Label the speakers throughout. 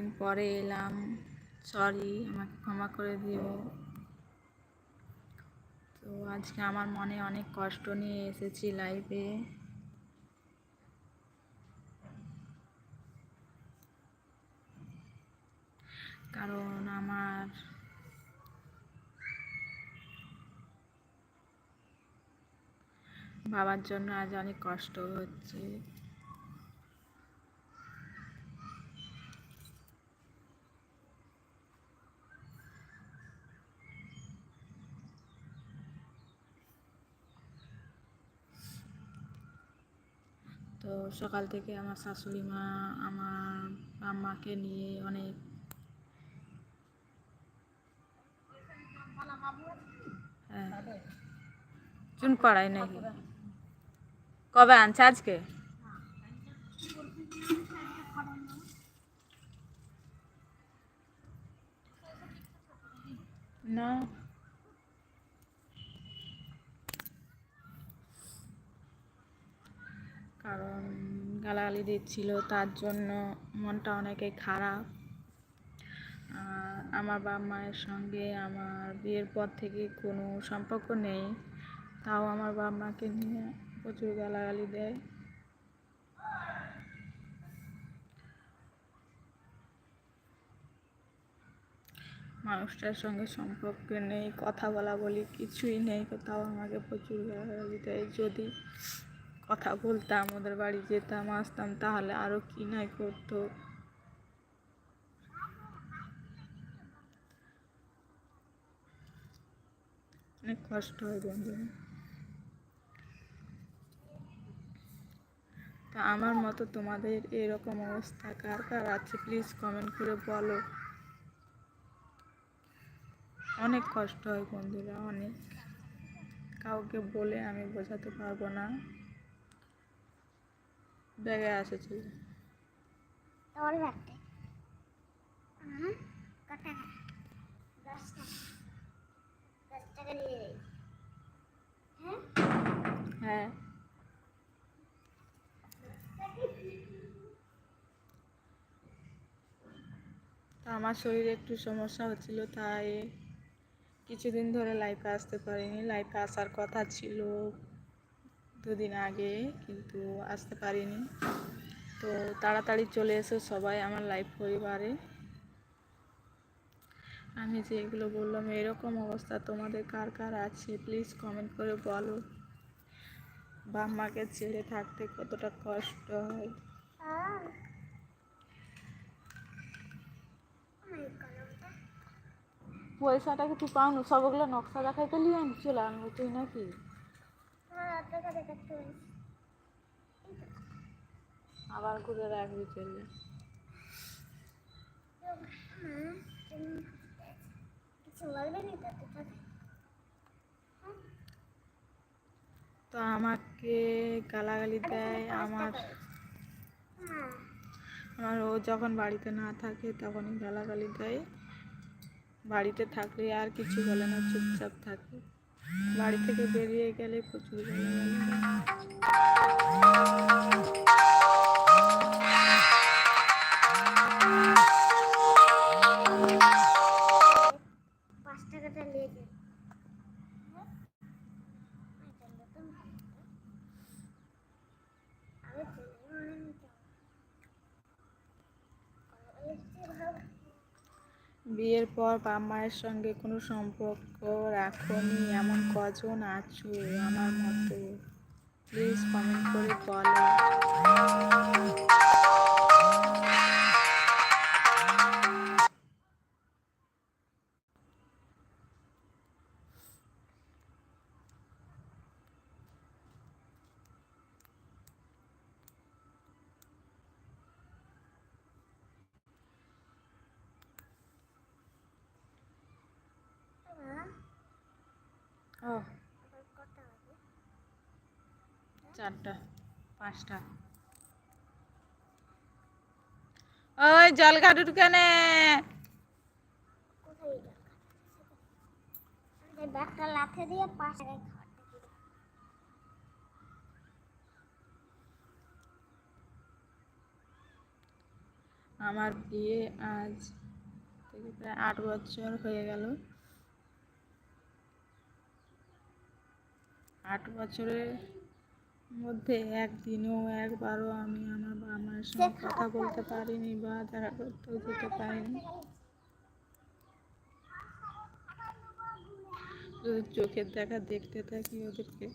Speaker 1: দিন পরে এলাম। সরি আমাকে ক্ষমা করে দিও। তো আজকে আমার মনে অনেক কষ্ট নিয়ে এসেছি লাইভে কারণ আমার বাবার জন্য আজ অনেক কষ্ট হচ্ছে তো সকাল থেকে আমার শাশুড়ি মা, আমার আম্মাকে নিয়ে অনেক হ্যাঁ। চুন পাড়াই নাকি? কবে আনছে আজকে? না। কারণ গালাগালি দিচ্ছিল, তার জন্য মনটা অনেকেই খারাপ। আমার বাবা মায়ের সঙ্গে আমার বিয়ের পর থেকে কোনো সম্পর্ক নেই। তাও আমার বাবা মাকে নিয়ে প্রচুর গালাগালি দেয়। মানুষটার সঙ্গে সম্পর্ক নেই, কথা বলা বলি কিছুই নেই তাও আমাকে প্রচুর গালাগালি দেয়। যদি কথা বলতাম, ওদের বাড়ি যেতাম, আসতাম, তাহলে আরও কি নাই করতো? অনেক কষ্ট হয় বন্ধুরা তা আমার মতো তোমাদের এরকম অবস্থা কার কার আছে? প্লিজ কমেন্ট করে বলো। অনেক কষ্ট হয় বন্ধুরা, অনেক। কাউকে বলে আমি বোঝাতে পারব না। ব্যাগে আসে ছিল।
Speaker 2: তোমার ব্যাগটা হুম কত টাকা দশ টাকা দশ টাকা নিয়ে যাই। হ্যাঁ?
Speaker 1: হ্যাঁ। তা আমার শরীরে একটু সমস্যা হচ্ছিল তাই কিছুদিন ধরে লাইফে আসতে পারিনি। লাইফে আসার কথা ছিল। দুদিন আগে, কিন্তু আসতে পারিনি। তো তাড়াতাড়ি চলে এসো সবাই আমার লাইফ পরিবারে। আমি যে এগুলো বললাম, এরকম অবস্থা তোমাদের কার কার আছে? প্লিজ কমেন্ট করে বলো। বাপ মাকে ছেড়ে থাকতে কতটা কষ্ট হয়। পয়সাটাকে তুই পাও না সবগুলো নকশা দেখাইতে লিয়ে চলে আনব তুই নাকি
Speaker 2: তোমার অত টাকা দেখাতে হয়েছে
Speaker 1: আবার ঘুরে রাখবি চলে
Speaker 2: তো
Speaker 1: আমাকে গালাগালি দেয়, আমার আমার ও যখন বাড়িতে না থাকে তখনই গালাগালি দেয়। বাড়িতে থাকলে আর কিছু বলে না, চুপচাপ থাকে। বাড়ি থেকে বেরিয়ে গেলে প্রচুর ভালো দেয় বিয়ের পর বাপ মায়ের সঙ্গে কোনো সম্পর্ক রাখনি, এমন কজন আছো আমার মতে? প্লিজ কমেন্ট করে বলো। চারটা, পাঁচটা। ওই জল ঘাটুর কেনে? আমার বিয়ে আজ থেকে প্রায় আট বছর হয়ে গেল। আট বছরের মধ্যে একদিনও একবারও আমি আমার বাবা মায়ের সঙ্গে কথা বলতে পারিনি বা দেখা করতেও যেতে পারিনি। চোখের দেখা দেখতে থাকি ওদেরকে।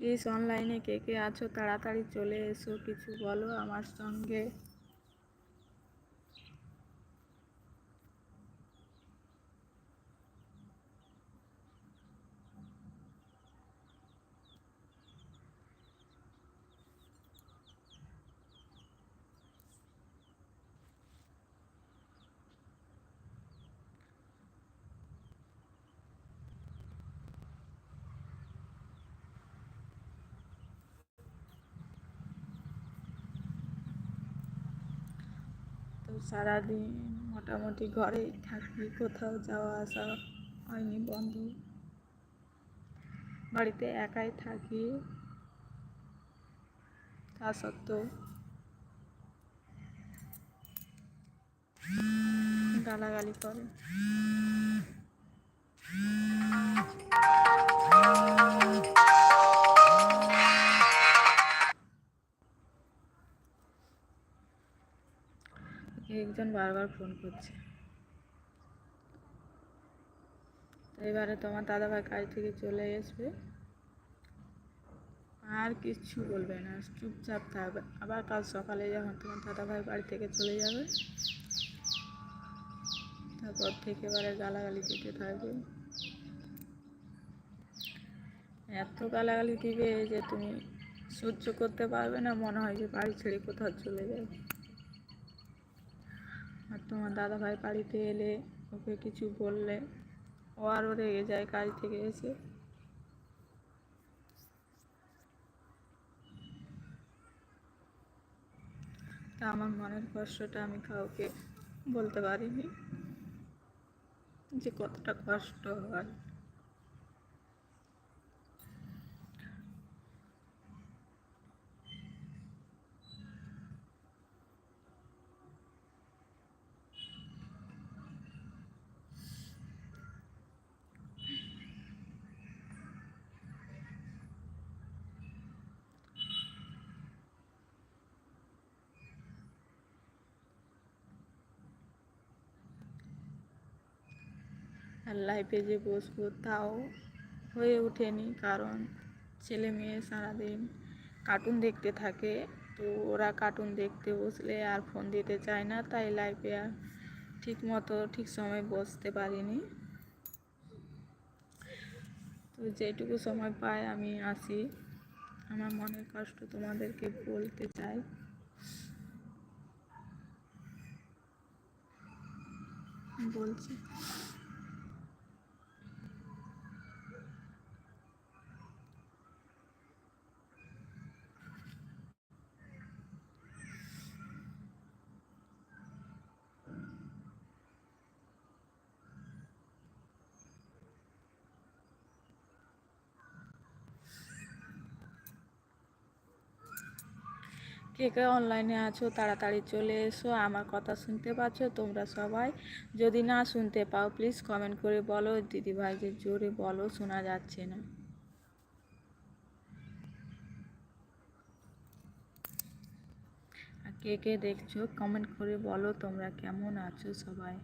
Speaker 1: প্লিজ অনলাইনে কে কে আছো তাড়াতাড়ি চলে এসো কিছু বলো আমার সঙ্গে। তো সারাদিন মোটামুটি ঘরেই থাকি, কোথাও যাওয়া আসা হয়নি, বন্ধু। বাড়িতে একাই থাকি, তা সত্ত্বেও। গালাগালি করে। একজন বারবার ফোন করছে। এবারে তোমার দাদাভাই কাজ থেকে চলে আসবে আর কিচ্ছু বলবে না, চুপচাপ থাকবে। আবার কাল সকালে যখন তোমার দাদাভাই বাড়ি থেকে চলে যাবে, তারপর থেকে এবারে গালাগালি দিতে থাকবে। এত গালাগালি দিবে যে তুমি সহ্য করতে পারবে না, মনে হয় যে বাড়ি ছেড়ে কোথাও চলে যাবে। আর তোমার দাদা ভাই বাড়িতে এলে ওকে কিছু বললে। ও আরও রেগে যায় কাজ থেকে এসে। তা আমার মনের কষ্টটা আমি কাউকে বলতে পারিনি যে কতটা কষ্ট হয়। আর লাইফে যে বসবো তাও হয়ে ওঠেনি। কারণ ছেলে মেয়ে সারাদিন কার্টুন দেখতে থাকে, তো ওরা কার্টুন দেখতে বসলে আর ফোন দিতে চায় না, তাই লাইফে আর ঠিক মতো, ঠিক সময় বসতে পারিনি। তো যেটুকু সময় পাই আমি আসি। আমার মনের কষ্ট তোমাদেরকে বলতে চাই। বলছি। কে কে অনলাইনে আছো, তাড়াতাড়ি চলে এসো, আমার কথা শুনতে পাচ্ছ তোমরা সবাই। যদি না শুনতে পাও প্লিজ কমেন্ট করে বলো দিদিভাই যে জোরে বলো, শোনা যাচ্ছে না। কে কে দেখছ কমেন্ট করে বলো তোমরা কেমন আছো সবাই।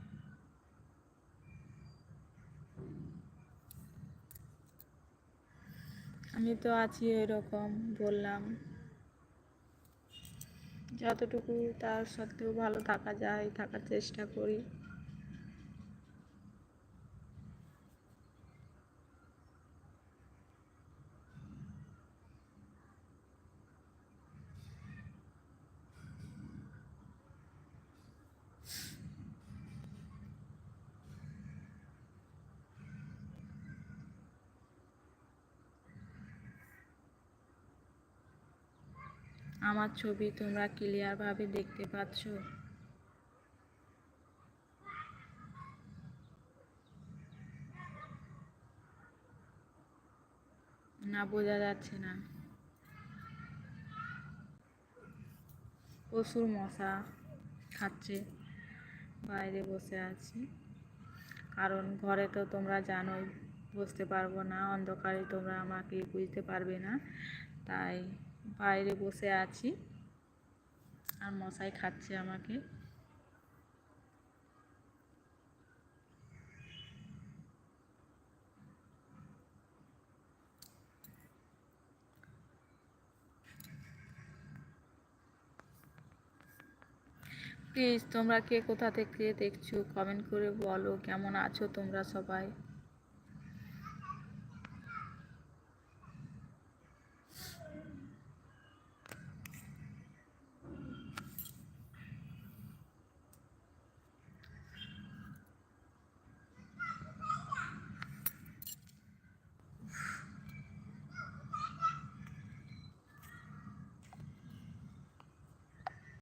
Speaker 1: আমি তো আছি এরকম, বললাম। যতটুকু তার সত্ত্বেও ভালো থাকা যায় থাকার চেষ্টা করি। আমার ছবি তোমরা ক্লিয়ারভাবে দেখতে পাচ্ছ। না, বোঝা যাচ্ছে না। প্রচুর মশা খাচ্ছে, বাইরে বসে আছি। কারণ ঘরে তো তোমরা জানোই, বসতে পারব না, অন্ধকারে তোমরা আমাকে বুঝতে পারবে না। তাই বাইরে বসে আছি। আর মশাই খাচ্ছে আমাকে। প্লিজ তোমরা কে কোথা থেকে দেখছ? কমেন্ট করে বলো। কেমন আছো তোমরা সবাই?